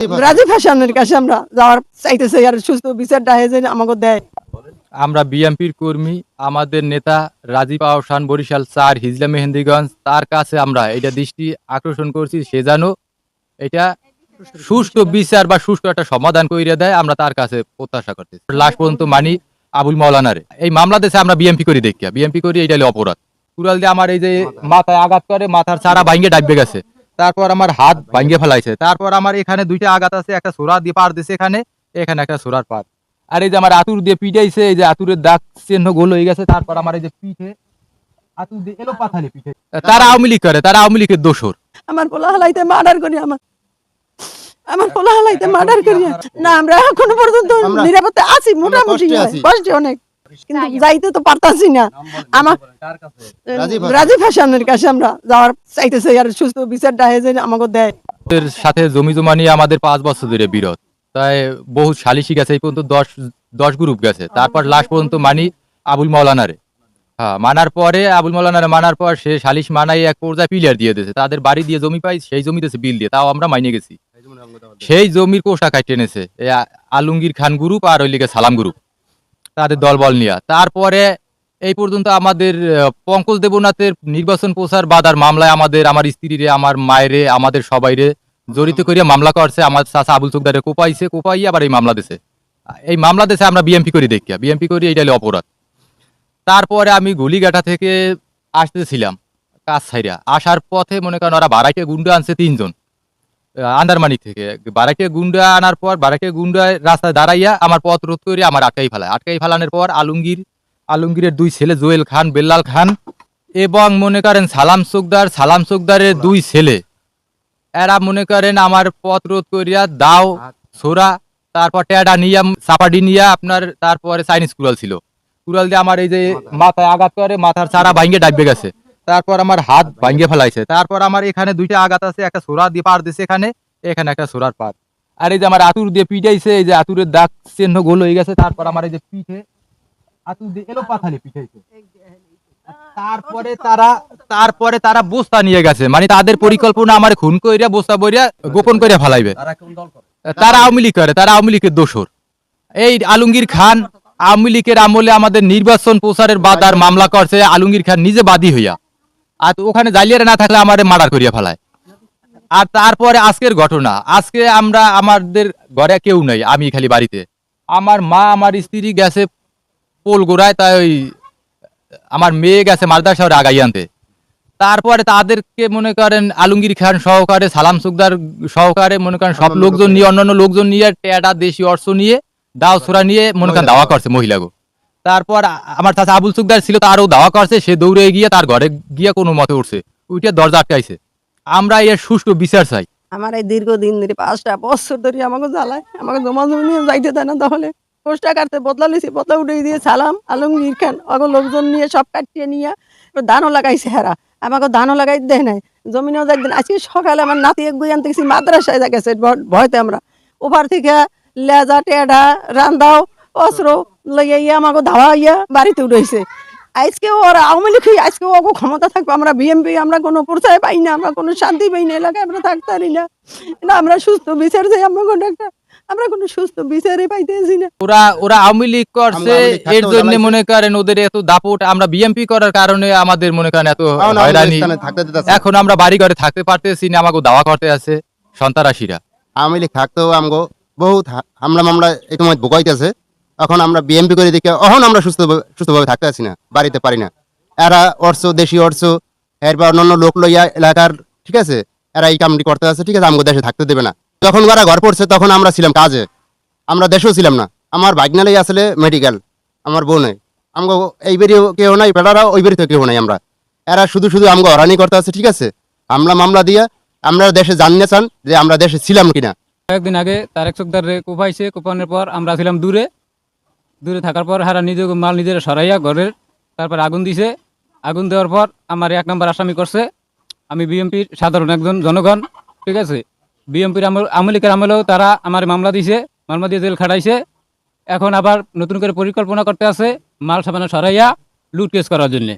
রাজীব হাসানের কাছে আমরা যাওয়ার চাইতেছি আর সুস্থ বিচারটা হয়ে যায় আমাকে দেয়। আমরা বিএমপির কর্মী আমাদের নেতা রাজীব আহসান বরিশাল চার হিজলা মেহেন্দিগঞ্জ তার কাছে আমরা এটা দৃষ্টি আকর্ষণ করছি সে যেন এটা সুষ্ঠু বিচার বা সুষ্ঠু একটা সমাধান কইরে দেয় আমরা তার কাছে প্রত্যাশা করতেছি। লাস্ট পর্যন্ত মানি আবুল মাওলানারে। এই মামলা দেশে আমরা বিএমপি করি দেখি বিএমপি করি এটা অপরাধ। কুড়াল দিয়ে আমার এই যে মাথায় আঘাত করে মাথার চারা ভাঙ্গে ডাইবে গেছে। তারপর আমার হাত ভাঙ্গে ফেলাইছে। তারপর আমার এখানে দুইটা আঘাত আছে একটা সোরা দিয়ে পার দিছে এখানে এখানে একটা সোরার পার। আর এই যে আমার আতুর দিয়ে পিটাইছে এই যে আতুরের দাগ চিহ্ন গোল হয়ে গেছে তারপর আমার এই যে পিঠে আতুর দিয়ে এলো পাথালি পিঠে। তারা আওয়ামী লীগ করে তারা আওয়ামী লীগের দোষর। আমার পোলা হালাইতে মার্ডার করি আমার। আমার পোলা হালাইতে মার্ডার করি। না আমরা এখনও পর্যন্ত নিরাপত্তা আছি মোটামুটি। কষ্টে অনেক। কিন্তু যাইতে তো পারতাছি না। আমার রাজীব। হাসানের কাছে আমরা যাওয়ার চাইতেছি আর সুস্থ আমাকে দেয়। সাথে জমি জমা নিয়ে আমাদের পাঁচ বছর ধরে বিরোধ। তাই বহু সালিশি গেছে এই পর্যন্ত দশ দশ গ্রুপ গেছে। তারপর লাস্ট পর্যন্ত মানি আবুল মৌলানারে হ্যাঁ মানার পরে আবুল মৌলানারে মানার পর সে সালিশ মানাই এক পর্যায়ে পিলিয়ার দিয়ে দিয়েছে। তাদের বাড়ি দিয়ে জমি পাই সেই জমি দিয়েছে বিল দিয়ে তাও আমরা মাইনে গেছি। সেই জমির কোষা কাটে এনেছে এই আলমগীর খান গ্রুপ আর ওই লিগে সালাম গ্রুপ তাদের দলবল নিয়ে। তারপরে এই পর্যন্ত আমাদের পঙ্কজ দেবনাথের নির্বাচন প্রচার বাধার মামলায় আমাদের, আমার স্ত্রীরে, আমার মায়েরে, আমাদের সবাইরে জড়িত করিয়া মামলা করছে। আমার চাচা আবুল চোখদারে কোপাইছে কোপাইয়ে আবার এই মামলা দিছে। এই মামলা দেশে আমরা বিএমপি করি দেখি বিএমপি করি হলো অপরাধ। তারপরে আমি গুলিঘাটা থেকে আসতেছিলাম কাজ ছাইরা আসার পথে মনে করেন ওরা বারাইকে গুন্ডা আনছে তিনজন। আন্দারমানি থেকে। বারাকে গুন্ডা আনার পর, বারাকে গুন্ডা রাস্তায় দাঁড়াইয়া আমার পথ রোধ করে আমার আটকাই ফেলায়। আটকাই ফেলানোর পর আলমগীর, আলমগীরের দুই ছেলে জোয়েল খান, বেল্লাল খান এবং মনে করেন সালাম চোকদার, সালাম চোকদারের দুই ছেলে। এরা মনে করেন আমার পথ রোধ করিয়া দাও, সোরা, তারপর ট্যাডা নিয়া, চাপাডি নিয়া আপনার তারপরে চাইনিজ কুড়াল ছিল। কুড়াল দিয়ে আমার এই যে মাথায় আঘাত করে, মাথার চারা ভাঙ্গে ডাইবে গেছে। তারপর আমার হাত ভাঙ্গে ফেলাইছে। তারপর আমার এখানে দুইটা আঘাত আছে একটা সোরা দিয়ে পার দিছে এখানে এখানে একটা সোরার পার। আর এই যে আমার আতুর দিয়ে পিটাইছে এই যে আতুরের দাগ চিহ্ন গোল হয়ে গেছে তারপর আমার এই যে পিঠে আতুর দিয়ে এলো পাথালি পিঠাইছে তারপরে তারা তারপরে তারা বস্তা নিয়ে গেছে মানে তাদের পরিকল্পনা আমার খুন কইরা বস্তা বইরা গোপন করে ফেলাইবে। তারা আওয়ামী লীগ করে তারা আওয়ামী লীগের দোষর। এই আলমগীর খান আওয়ামী লীগের আমলে আমাদের নির্বাচন প্রচারের বাদার মামলা করছে আলমগীর খান নিজে বাদী হইয়া। আর ওখানে জালিয়ারে না থাকলে আমাদের মার্ডার করিয়া ফেলায়। আর তারপরে আজকের ঘটনা আজকে আমরা আমাদের ঘরে কেউ নাই আমি খালি বাড়িতে। আমার মা আমার স্ত্রী গেছে পোল গোড়ায় তাই ওই আমার মেয়ে গেছে মালদা শহরে আগাই আনতে। তারপরে তাদেরকে মনে করেন আলমগীর খান সহকারে সালাম সুকদার সহকারে মনে করেন সব লোকজন নিয়ে অন্যান্য লোকজন নিয়ে টেডা দেশি অর্থ নিয়ে দাও ছোড়া নিয়ে মনে করেন দাওয়া করছে মহিলাগো তারপর আমার চাচা আবুল সুকদার ছিল, তারও দাওয়া করছে, সে দৌড়ে গিয়ে তার ঘরে গিয়ে কোনো মতে উঠছে। উঠে দরজা আটকাইছে। আমরা এর সুষ্ঠু বিচার চাই। আমার এই দীর্ঘদিন ধরে পাঁচটা বছর ধরে আমাকে জ্বালায়, আমাকে জমা জমি নিয়ে যাইতে দেয় না, তাহলে পোস্টা কাটতে বদলা লিছি বদলা উঠে দিয়ে ছালাম আলমগীর খান, অগ লোকজন নিয়ে সব কাটিয়ে নিয়ে ধানও লাগাইছে হেরা। আমাকে ধানও লাগাই দেয় নাই। জমিনেও যাই দেন আজকে সকালে আমার নাতি এক বই আনতে গেছি, মাদ্রাসায় যা গেছে ভয়তে আমরা। ওভার থেকে লেজা, টেডা, রান্দাও, অস্ত্র লইয়া ইয়া আমাকে ধাওয়া ইয়া বাড়িতে উঠেছে আজকে ওরা আওয়ামী লীগ আজকে ওকে ক্ষমতা থাকবে আমরা বিএমপি আমরা কোনো পরিচয় পাই না আমরা কোনো শান্তি পাই না এলাকায় আমরা থাকতে পারি না আমরা সুস্থ বিচার চাই আমরা কোনো একটা আমরা কোনো সুস্থ বিচারই পাইতেছি না ওরা ওরা আওয়ামী লীগ করছে এর জন্য মনে করেন ওদের এত দাপট আমরা বিএমপি করার কারণে আমাদের মনে করেন এত এখন হয়রানি। এখন আমরা বাড়ি ঘরে থাকতে পারতেছি না আমাকে দাওয়া করতে আছে সন্তারাশিরা আওয়ামী লীগ থাকতেও আমগো বহুত হামলা মামলা এই সময় ভোগাইতেছে এখন আমরা বিএমপি করে দেখে এখন আমরা সুস্থ সুস্থভাবে থাকতে আছি না, বাড়িতে পারি না। এরা অর্থ, দেশি অর্থ, এরপর অন্যান্য লোক লইয়া এলাকার, ঠিক আছে? এরা এই কামটি করতে আছে ঠিক আছে? আমগো দেশে থাকতে দেবে না। যখন ওরা ঘর পড়ছে, তখন আমরা ছিলাম কাজে। আমরা দেশেও ছিলাম না। আমার ভাগনালাই আসলে মেডিকেল আমার বউ নেই। আমগো এই বেরিয়েও কেউ নাই বেড়ারা ওই বেরিতে কেউ নাই আমরা। এরা শুধু শুধু আমাকে হরানি করতে আছে ঠিক আছে? আমরা মামলা দিয়ে আমরা দেশে জানিয়ে চান যে আমরা দেশে ছিলাম কিনা। কয়েকদিন আগে তারেক চোখদারে কোপাইছে কোপানোর পর আমরা ছিলাম দূরে। দূরে থাকার পর হারা নিজে মাল নিজের সরাইয়া ঘরের তারপর আগুন দিছে। আগুন দেওয়ার পর আমার এক নম্বর আসামি করছে। আমি বিএমপির সাধারণ একজন জনগণ, ঠিক আছে? বিএমপির আমল আমলিকের আমলেও তারা আমার মামলা দিছে, মামলা দিয়ে জেল খাটাইছে। এখন আবার নতুন করে পরিকল্পনা করতে আছে মাল সামানো সরাইয়া লুট কেস করার জন্যে।